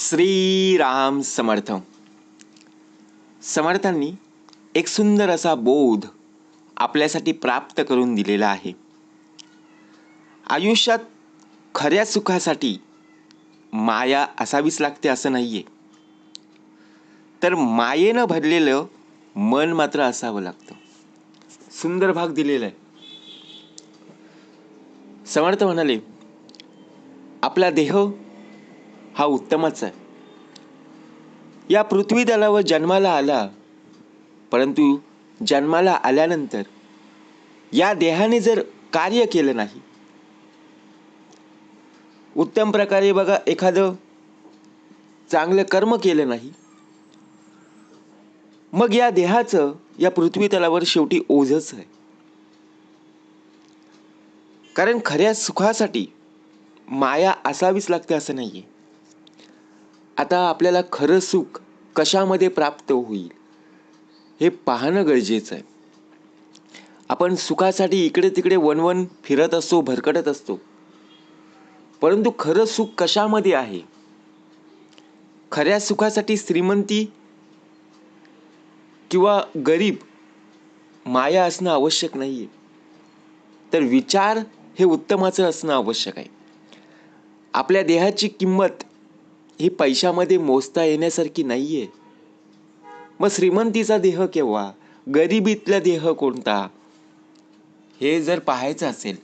श्रीराम समर्थ. समर्थांनी एक सुंदर असा बोध आपल्यासाठी प्राप्त करून दिलेला आहे. आयुष्यात खऱ्या सुखासाठी माया असावीच लागते असं नाही आहे तर मायेनं भरलेलं मन मात्र असावं लागतं. सुंदर भाग दिलेला आहे. समर्थ म्हणाले आपला देह हा उत्तमच आहे. या पृथ्वीतलावर जन्माला आला परंतु जन्माला आल्यानंतर या देहाने जर कार्य केलं नाही. उत्तम प्रकारे बघा एखादं चांगलं कर्म केलं नाही. मग या देहाचं या पृथ्वी तलावर शेवटी ओझच आहे. कारण खऱ्या सुखासाठी माया असावीच लागते असं नाही आहे आता आपल्याला खरं सुख कशामध्ये प्राप्त होईल हे पाहणं गरजेचं आहे. आपण सुखासाठी इकडे तिकडे वनवन फिरत असतो भरकटत असतो. परंतु खरं सुख कशामध्ये आहे? खऱ्या सुखासाठी श्रीमंती किंवा गरीब माया असणं आवश्यक नाही आहे तर विचार हे उत्तमाचं असणं आवश्यक आहे. आपल्या देहाची किंमत ही पैशामध्ये मोजता येण्यासारखी नाही आहे मग श्रीमंतीचा देह केव्हा? गरिबीतला देह कोणता? हे जर पाहायचं असेल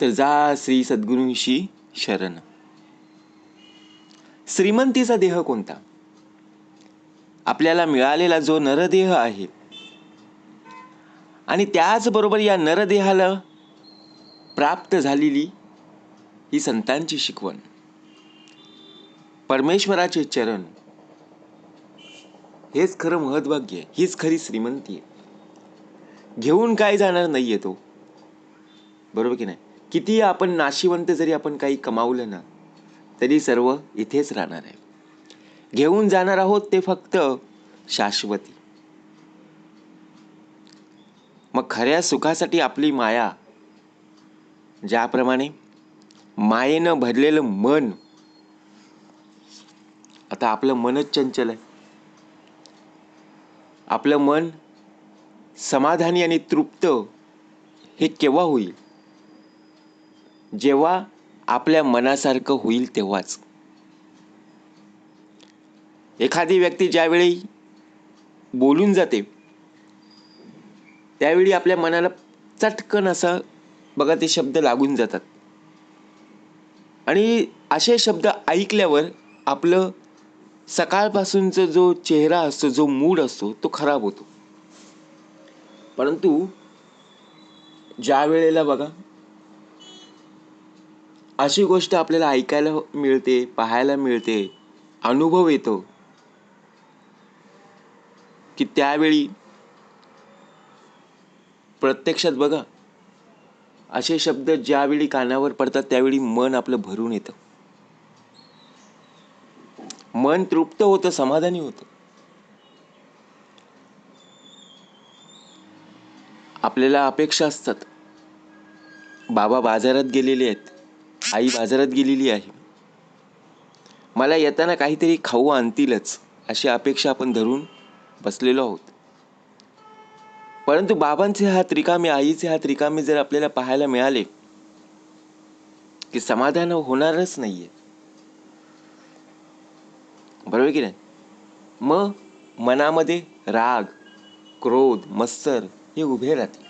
तर जा श्री सद्गुरूंशी शरण. श्रीमंतीचा देह कोणता? आपल्याला मिळालेला जो नरदेह आहे आणि त्याचबरोबर या नरदेहाला प्राप्त झालेली ही संतांची शिकवण. परमेश्वराचे चरण. हेच खरं महद्भाग्य आहे. हीच खरी श्रीमंती आहे. घेऊन काय जाणार नाहीये तो. बरोबर की नाही? किती आपण नाशिवंत जरी आपण काही कमावलं ना तरी सर्व इथेच राहणार आहे. घेऊन जाणार आहोत ते फक्त शाश्वती. मग खऱ्या सुखासाठी आपली माया ज्याप्रमाणे मायेनं भरलेलं मन आता आपलं मनच चंचल आहे. आपलं मन समाधानी आणि तृप्त हे केव्हा होईल? जेव्हा आपल्या मनासारखं होईल तेव्हाच. एखादी व्यक्ती ज्यावेळी बोलून जाते त्यावेळी आपल्या मनाला चटकन असं बघा ते शब्द लागून जातात. आणि असे शब्द ऐकल्यावर आपलं सकाळपासूनचा जो चेहरा असतो जो मूड असतो तो खराब होतो. परंतु ज्या वेळेला बघा अशी गोष्ट आपल्याला ऐकायला मिळते पाहायला मिळते अनुभव येतो की त्यावेळी प्रत्यक्षात बघा असे शब्द ज्यावेळी कानावर पडतात त्यावेळी मन आपलं भरून येतं. मन तृप्त होतं समाधानी होतं. आपल्याला अपेक्षा असतात. बाबा बाजारात गेलेले आहेत. आई बाजारात गेलेली आहे. मला येताना काहीतरी खाऊ आणतीलच अशी अपेक्षा आपण धरून बसलेलो आहोत. परंतु बाबांचे हात रिकामे आईचे हात रिकामे जर आपल्याला पाहायला मिळाले की समाधान होणारच नाहीये. बरोबर की नाही? मग मनामध्ये राग क्रोध मत्सर हे उभे राहते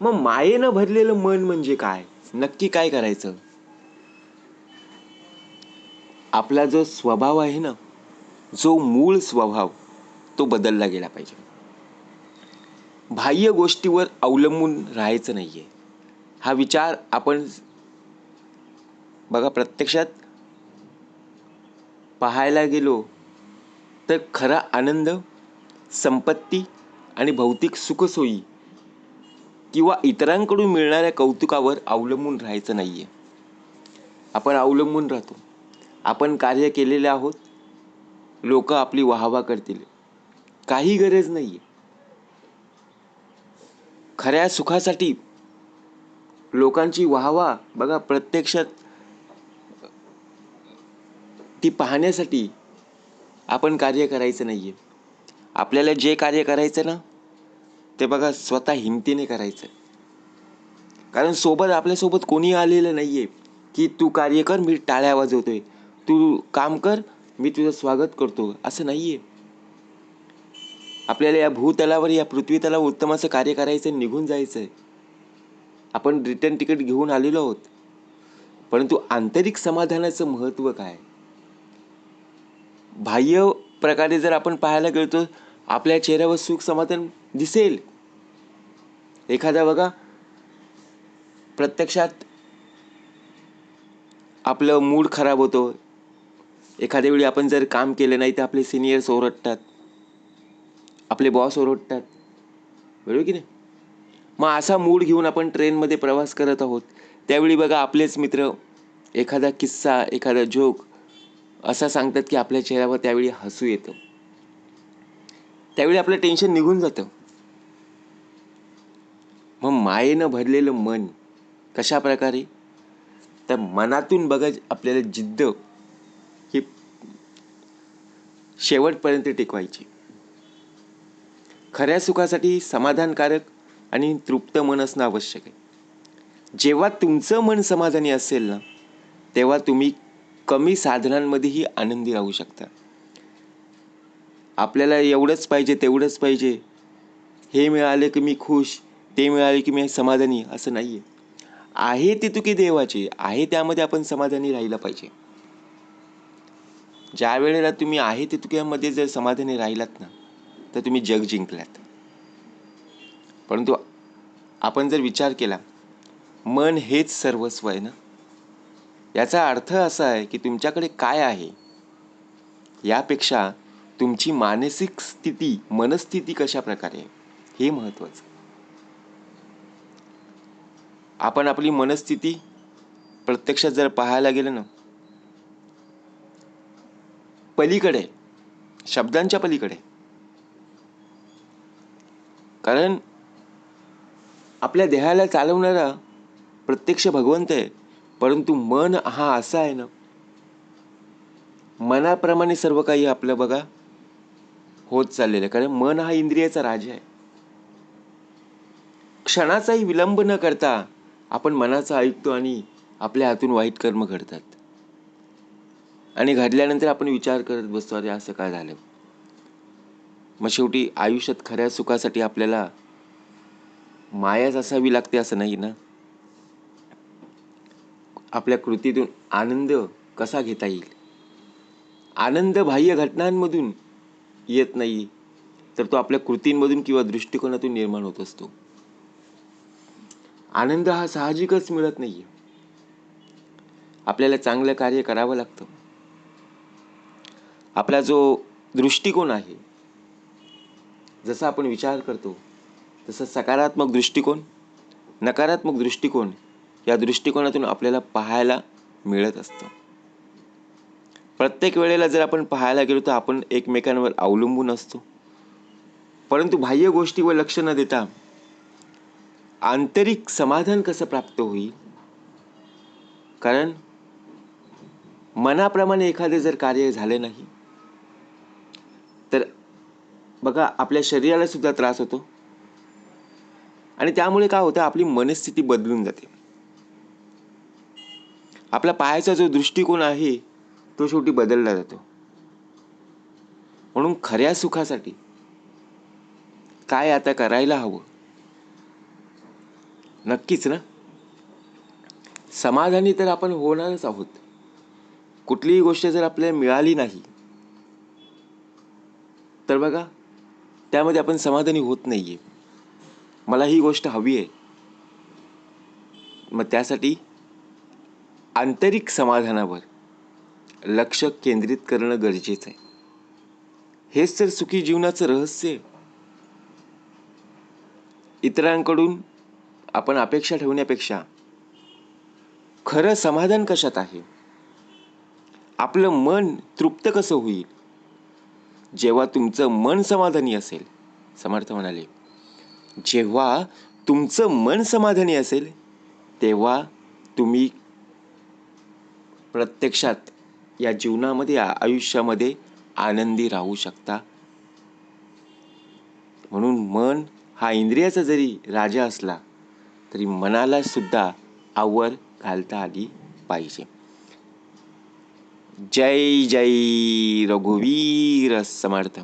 मग मायेनं भरलेलं मन म्हणजे काय? नक्की काय करायचं? आपला जो स्वभाव आहे ना जो मूळ स्वभाव तो बदलला गेला पाहिजे. बाह्य गोष्टीवर अवलंबून राहायचं नाहीये. हा विचार आपण बघा प्रत्यक्षात पाहायला गेलो तर खरा आनंद संपत्ती आणि भौतिक सुखसोयी किंवा इतरांकडून मिळणाऱ्या कौतुकावर अवलंबून राहायचं नाही आहे आपण अवलंबून राहतो. आपण कार्य केलेले आहोत. लोक आपली वाहवा करतील. काही गरज नाही आहे खऱ्या सुखासाठी लोकांची वाहवा बघा प्रत्यक्षात ती पाहण्यासाठी आपण कार्य करायचं नाही आहे आपल्याला जे कार्य करायचं ना ते बघा स्वतः हिमतीने करायचं कारण सोबत आपल्यासोबत कोणी आलेलं नाही आहे की तू कार्य कर मी टाळ्या वाजवतोय. तू काम कर मी तुझं स्वागत करतो. असं नाही आहे आपल्याला या भूतलावर या पृथ्वी तलावर उत्तम असं कार्य करायचं निघून जायचं आहे आपण रिटर्न तिकीट घेऊन आलेलो आहोत. परंतु आंतरिक समाधानाचं महत्त्व काय? बाह्य प्रकारे जर आपण पाहायला गेलो तर आपल्या चेहऱ्यावर सुख समाधान दिसेल. एखादा बघा प्रत्यक्षात आपलं मूड खराब होतो. एखाद्या वेळी आपण जर काम केलं नाही तर आपले सिनियर्स ओरडतात. आपले बॉस ओरडतात. बरोबर की नाही? मग असा मूड घेऊन आपण ट्रेनमध्ये प्रवास करत आहोत. त्यावेळी बघा आपलेच मित्र एखादा किस्सा एखादा जोक असं सांगतात की आपल्या चेहऱ्यावर त्यावेळी हसू येतं. त्यावेळी आपलं टेन्शन निघून जातं. मग मायेनं भरलेलं मन कशा प्रकारे? तर मनातून बघा आपल्याला जिद्द ही शेवटपर्यंत टिकवायची. खऱ्या सुखासाठी समाधानकारक आणि तृप्त मन असणं आवश्यक आहे. जेव्हा तुमचं मन समाधानी असेल ना तेव्हा तुम्ही कमी साधनांमध्येही आनंदी राहू शकता. आपल्याला एवढंच पाहिजे तेवढंच पाहिजे. हे मिळाले की मी खुश ते मिळाले की मी समाधानी असं नाही आहे आहे ते तुकी देवाचे आहे त्यामध्ये आपण समाधानी राहिलं पाहिजे. ज्या वेळेला तुम्ही आहे ते तुक्यामध्ये जर समाधानी राहिलात ना तर तुम्ही जग जिंकलात. परंतु आपण जर विचार केला मन हेच सर्वस्व आहे ना? याचा अर्थ असा आहे की तुमच्याकडे काय आहे? यापेक्षा तुमची मानसिक स्थिती मनस्थिती कशा प्रकारे हे महत्वाचं आपण आपली मनस्थिती प्रत्यक्षात जर पाहायला गेलं ना पलीकडे शब्दांच्या पलीकडे. कारण आपल्या देहाला चालवणारा प्रत्यक्ष भगवंत आहे परंतु मन हा असा आहे ना मनाप्रमाणे सर्व काही आपलं बघा होत चाललेलं आहे. कारण मन हा इंद्रियाचा राजा आहे. क्षणाचाही विलंब न करता आपण मनाचा ऐकतो आणि आपल्या हातून वाईट कर्म घडतात. आणि घडल्यानंतर आपण विचार करत बसतो अरे असं काय झालं? मग शेवटी आयुष्यात खऱ्या सुखासाठी आपल्याला मायाच असावी लागते असं नाही ना? आपल्या कृतीतून आनंद कसा घेता येईल? आनंद बाह्य घटनांमधून येत नाही तर तो आपल्या कृतींमधून किंवा दृष्टिकोनातून निर्माण होत असतो. आनंद हा साहजिकच मिळत नाहीये. आपल्याला चांगलं कार्य करावं लागतं. आपला जो दृष्टिकोन आहे जसा आपण विचार करतो तसं सकारात्मक दृष्टिकोन नकारात्मक दृष्टिकोन या दृष्टिकोनातून आपल्याला पाहायला मिळत असतं. प्रत्येक वेळेला जर आपण पाहायला गेलो तर आपण एकमेकांवर अवलंबून असतो. परंतु बाह्य गोष्टीवर लक्ष न देता आंतरिक समाधान कसं प्राप्त होईल? कारण मनाप्रमाणे एखादे जर कार्य झाले नाही तर बघा आपल्या शरीराला सुद्धा त्रास होतो. आणि त्यामुळे काय होतं? आपली मनस्थिती बदलून जाते. आपला पायाचा जो दृष्टिकोन आहे तो शेवटी बदलला जातो. म्हणून खऱ्या सुखासाठी काय आता करायला हवं? नक्कीच ना? समाधानी तर आपण होणारच आहोत. कुठलीही गोष्ट जर आपल्याला मिळाली नाही तर बघा त्यामध्ये आपण समाधानी होत नाही आहे मला ही गोष्ट हवी आहे. मग त्यासाठी आंतरिक समाधानावर लक्ष केंद्रित करणं गरजेचं आहे. हेच तर सुखी जीवनाचं रहस्य आहे. इतरांकडून आपण अपेक्षा ठेवण्यापेक्षा खरं समाधान कशात आहे? आपलं मन तृप्त कसं होईल? जेव्हा तुमचं मन समाधानी असेल समर्थ म्हणाले जेव्हा तुमचं मन समाधानी असेल तेव्हा तुम्ही प्रत्यक्षात या जीवनामध्ये आयुष्यामध्ये आनंदी राहू शकता. म्हणून मन हा इंद्रियाचा जरी राजा असला तरी मनाला सुद्धा आवर घालता आली पाहिजे. जय जय रघुवीर समर्थ.